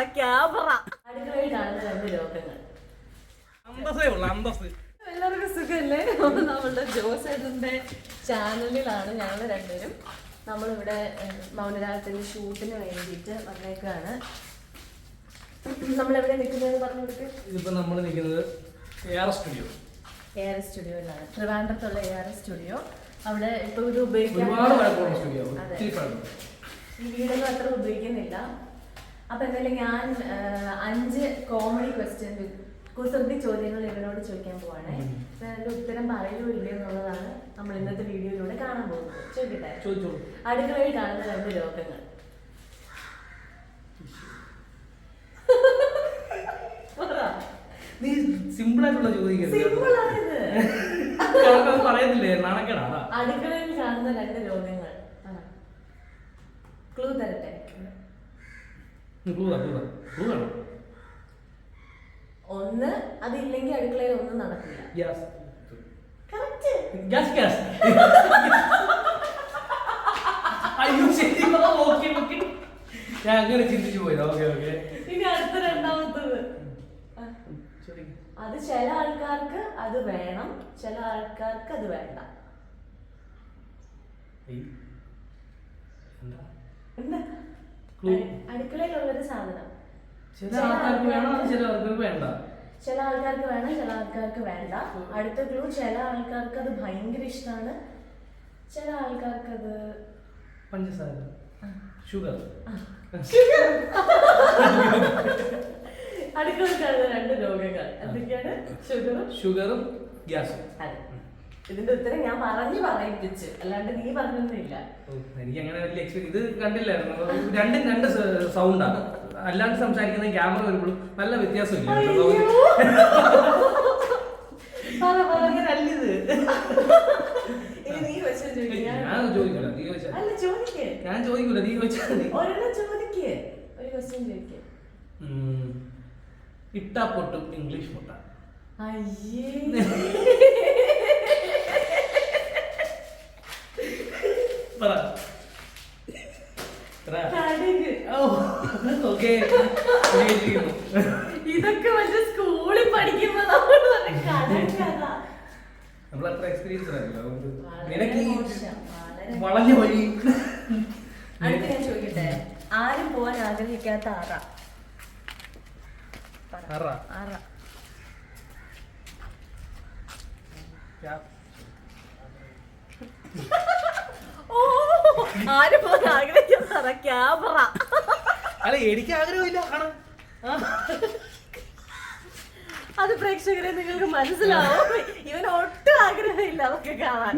പറ ക്യാമറ. അടുക്കളയിൽ കാണുന്ന രണ്ട് ലോകങ്ങൾ അന്തസ്സേ ഉള്ളു അന്തസ് എല്ലാവർക്കും സുഖമല്ലേ? നമ്മളുടെ ജോസേട്ടന്റെ ചാനലിലാണ് ഞങ്ങൾ രണ്ടുപേരും. നമ്മളിവിടെ മൗനരാജത്തിന്റെ മൗനരാഗത്തിന്റെ ഷൂട്ടിന് വേണ്ടിയിട്ട് വന്നേക്കാണ്. നമ്മളെവിടെ നിൽക്കുന്നതെന്ന് പറഞ്ഞു കൊടുക്ക്. ഇതിപ്പോ നമ്മൾ നിൽക്കുന്നത് A R studio A R സ്റ്റുഡിയോയിലാണ് ട്രിവാൻഡ്രത്തുള്ള എ ആർ എസ് സ്റ്റുഡിയോ അവിടെ ഇപ്പോൾ ഇത് ഉപയോഗിക്കാൻ ഒരുപാട് പഴക്കമുള്ള സ്റ്റുഡിയോ അതെ. ഒത്തിരി ഈ വീടൊന്നും അത്ര ഉപയോഗിക്കുന്നില്ല. അപ്പൊ എന്തായാലും ഞാൻ അഞ്ച് കോമഡി ക്വസ്റ്റ്യൻ കുസൃതി ചോദ്യങ്ങൾ ഇവരോട് ചോദിക്കാൻ പോവാണ്. അതിന്റെ ഉത്തരം പറയോ ഇല്ലയോ എന്നുള്ളതാണ് നമ്മൾ ഇന്നത്തെ വീഡിയോയിലൂടെ കാണാൻ പോകുന്നത്. ചോദിക്കട്ടെ? അടുക്കളയിൽ കാണുന്ന രണ്ട് രോഗങ്ങൾ നീ സിമ്പിൾ ആയിട്ടുള്ള ചോദിക്കുന്നത് പറയുന്നില്ലേ നാണക്കേടാ അടുക്കളയിൽ കാണുന്ന രണ്ട് രോഗങ്ങൾ ക്ലൂ തരട്ടെ? ഒന്ന് അതില്ലെങ്കിൽ അടുക്കളയിൽ ഒന്നും നടക്കില്ല. ഗ്യാസ് ഗ്യാസ് ഗ്യാസ് അയ്യോ ശരി ഓക്കെ ഓക്കെ ഞാൻ അങ്ങനെ ചിന്തിച്ചു പോയത്. ഓക്കെ ഓക്കെ ഇനി അടുത്ത രണ്ടാമത്തത്. അത് ചില ആൾക്കാർക്ക് അത് വേണം ചില ആൾക്കാർക്ക് അത് വേണ്ട. എന്താ? അടുക്കളയിലുള്ളൊരു സാധനം. ചില ആൾക്കാർക്ക് വേണം ചില ആൾക്കാർക്ക് വേണ്ട. ചില ആൾക്കാർക്ക് വേണം ചില ആൾക്കാർക്ക് വേണ്ട. അടുത്ത ക്ലൂ ചില ആൾക്കാർക്ക് അത് ഭയങ്കര ഇഷ്ടമാണ് ചില ആൾക്കാർക്ക് അത് പഞ്ചസാര. ഷുഗർ അടുക്കളക്കാരുടെ രണ്ട് രോഗങ്ങൾ എന്തൊക്കെയാണ്? ഷുഗറും ഷുഗറും ഗ്യാസും. അതെ. ഇതിന്റെ ഉത്തരം ഞാൻ പറഞ്ഞു പറയിപ്പിച്ച്. അല്ലാണ്ട് നീ പറഞ്ഞൊന്നുമില്ല. എനിക്ക് അങ്ങനെ വലിയ എക്സ്പീരിയൻസ് ഇത് കണ്ടില്ലായിരുന്നു. രണ്ടും രണ്ട് സൗണ്ടാണ് അല്ലാണ്ട് സംസാരിക്കുന്ന ക്യാമറ വരുമ്പോഴും നല്ല വ്യത്യാസമില്ല. ഞാൻ- നീ. ഇട്ടാ പൊട്ടും ഇംഗ്ലീഷ് മുട്ട. അയ്യേ പറ പറ. കടുക്. ഓ, ഓക്കേ. ഉപയോഗിച്ചിരിക്കുന്നു. ഇതൊക്കെ മറ്റേ സ്കൂളിൽ പഠിക്കുമ്പോ നമ്മൾ അത്ര എക്സ്പീരിയൻസ് നിനക്ക് വളഞ്ഞ വഴി അടുത്ത ഞാൻ ചോദിക്കട്ടെ? ആരും പോകാൻ ആഗ്രഹിക്കാത്ത. ആറ. ആറ ഓ ആരും പോകാൻ ആഗ്രഹിക്കാത്ത ആറ ക്യാമറ. അല്ല എനിക്ക് ആഗ്രഹമില്ല കാണാൻ അത് പ്രേക്ഷകരെ നിങ്ങൾക്ക് മനസ്സിലാവും. ഇവൻ ഒട്ടും ആഗ്രഹമില്ല അതൊക്കെ കാണാൻ.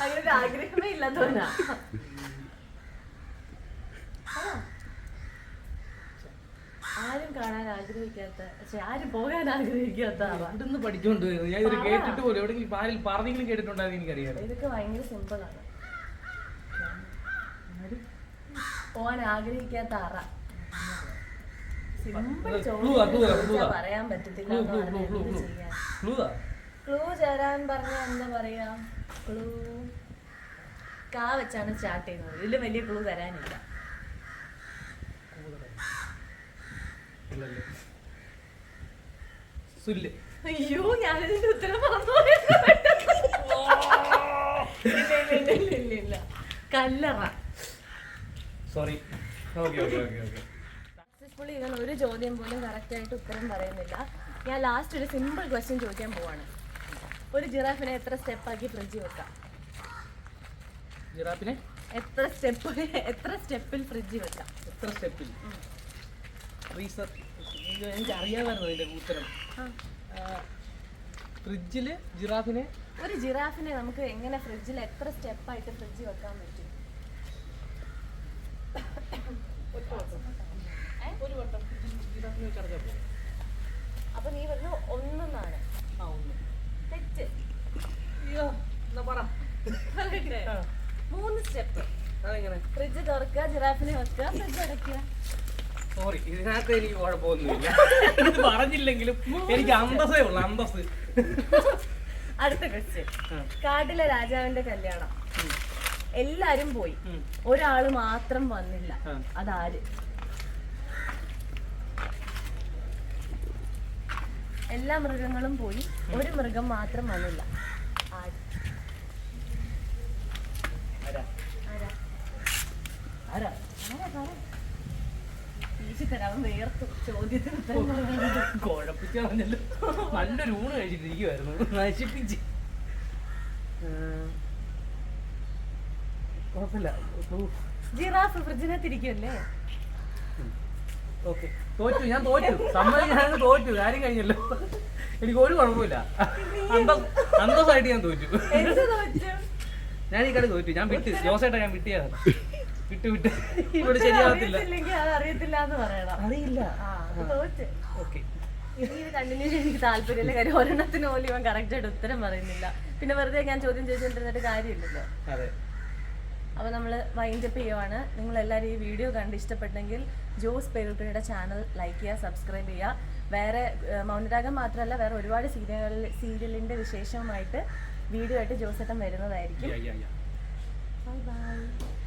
അങ്ങനെ ഒരു ആഗ്രഹമേ ഇല്ലാത്തവനാ തോന്നാ ആരും കാണാൻ ആഗ്രഹിക്കാത്ത പക്ഷെ ആരും പോകാൻ ആഗ്രഹിക്കാത്ത ഇവിടുന്ന് പഠിച്ചോണ്ട് ഞാൻ ഇത്. കേട്ടിട്ട് പോലും എവിടെയെങ്കിലും ആരിൽ പറഞ്ഞെങ്കിലും കേട്ടിട്ടുണ്ടായിരുന്നു എനിക്കറിയാം ഇതൊക്കെ ഭയങ്കര സിമ്പിൾ പോവാൻ ആഗ്രഹിക്കാത്ത അറ സിമ്പിൾ ആ. പറയാൻ പറ്റത്തില്ല ക്ലൂ ചേരാൻ പറഞ്ഞ എന്താ പറയാ? ക്ലൂ കാ വെച്ചാണ് സ്റ്റാർട്ട് ചെയ്യുന്നത്. ഇതിൽ വലിയ ക്ലൂ തരാനില്ല. അയ്യോ ഞാനിതിന്റെ ഉത്തരം പറഞ്ഞു. കല്ലറ. Sorry okay okay okay okay successfully ഇവൻ ഒരു ചോദ്യം പോലും കറക്റ്റ് ആയിട്ട് ഉത്തരം പറയുന്നില്ല. ഞാൻ ലാസ്റ്റ് ഒരു സിമ്പിൾ ക്വസ്റ്റ്യൻ ചോദിക്കാൻ പോവാണ്. ഒരു ജിറാഫിനെ എത്ര സ്റ്റെപ്പ് ആക്കി ഫ്രിഡ്ജിൽ വെക്കാം? ജിറാഫിനെ? എത്ര സ്റ്റെപ്പ് എത്ര സ്റ്റെപ്പിൽ ഫ്രിഡ്ജിൽ വെക്കാം? എത്ര സ്റ്റെപ്പിൽ റീസർ എനിക്ക് അറിയാമായിരുന്നു അതിന്റെ ഉത്തരം. ഫ്രിഡ്ജിൽ ജിറാഫിനെ? ഒരു ജിറാഫിനെ നമുക്ക് എങ്ങനെ ഫ്രിഡ്ജിൽ എത്ര സ്റ്റെപ്പായിട്ട് ഫ്രിഡ്ജിൽ വെക്കാൻ പറ്റും ഒരു വട്ടം ജിറാഫിനെ വെച്ച് അടച്ചാൽ പോകും അപ്പൊ നീ പറഞ്ഞു ഒന്നെന്നാണ്. ആ ഒന്ന്. തെറ്റ്. അയ്യോ എന്നാ പറ. മൂന്ന് സ്റ്റെപ്പ്. അതെങ്ങനെ? ഫ്രിഡ്ജ് തുറക്കുക ജിറാഫിനെ വെക്കുക ഫ്രിഡ്ജ് അടയ്ക്കുക. സോറി ഇതിനകത്ത് എനിക്ക് കുഴപ്പമൊന്നുമില്ല. ഇത് പറഞ്ഞില്ലെങ്കിലും എനിക്ക് അന്തസ്സേ ഉള്ളു അന്തസ് അടുത്ത ക്വസ്റ്റ്യൻ. കാട്ടിലെ രാജാവിന്റെ കല്യാണം. എല്ലാരും പോയി. ഒരാൾ മാത്രം വന്നില്ല. അതാര്? എല്ലാ മൃഗങ്ങളും പോയി ഒരു മൃഗം മാത്രം വന്നില്ല. നല്ലൊരു ഊണ് കഴിച്ചിട്ടിരിക്കുവായിരുന്നു. നശിപ്പിച്ച്. കുഴപ്പമില്ല. ജിറാഫ് ഫ്രിഡ്ജിനകത്തിരിക്കുമല്ലേ ഓക്കെ. തോറ്റു ഞാൻ തോറ്റു. സമ്മതി ഞാൻ തോറ്റു. കാര്യം കഴിഞ്ഞല്ലോ. എനിക്ക് ഒരു കുഴപ്പമില്ല. അന്തസ് അന്തസ്സായിട്ട് ഞാൻ തോറ്റു. ഞാൻ ഈ കളി തോറ്റു. ഞാൻ വിട്ട്. ജോസേട്ടാ ഞാൻ വിട്ടിയാ വിട്ടു വിട്ട്. ഇവിടെ ശരിയാവത്തില്ല. അറിയില്ല. ഓക്കെ. കണ്ടിന്യൂ എനിക്ക് താല്പര്യമില്ല. കാര്യം ഒരെണ്ണത്തിന് പോലും ഇവൻ കറക്റ്റ് ആയിട്ട് ഉത്തരം പറയുന്നില്ല. പിന്നെ വെറുതെ ഞാൻ ചോദ്യം ചോദിച്ചുകൊണ്ടിരുന്നിട്ട് കാര്യമില്ലല്ലോ. അപ്പോൾ നമ്മൾ വൈൻഡപ്പ് ചെയ്യുവാണ്. നിങ്ങൾ എല്ലാവരും ഈ വീഡിയോ കണ്ട് ഇഷ്ടപ്പെട്ടെങ്കിൽ ജോസ് പേരുട്ടിയുടെ ചാനൽ ലൈക്ക് ചെയ്യുക സബ്സ്ക്രൈബ് ചെയ്യുക. വേറെ മൗനരാഗം മാത്രമല്ല വേറെ ഒരുപാട് സീരിയലുകളിൽ സീരിയലിന്റെ വിശേഷവുമായിട്ട് വീഡിയോ ആയിട്ട് ജോസേട്ടൻ വരുന്നതായിരിക്കും. Bye bye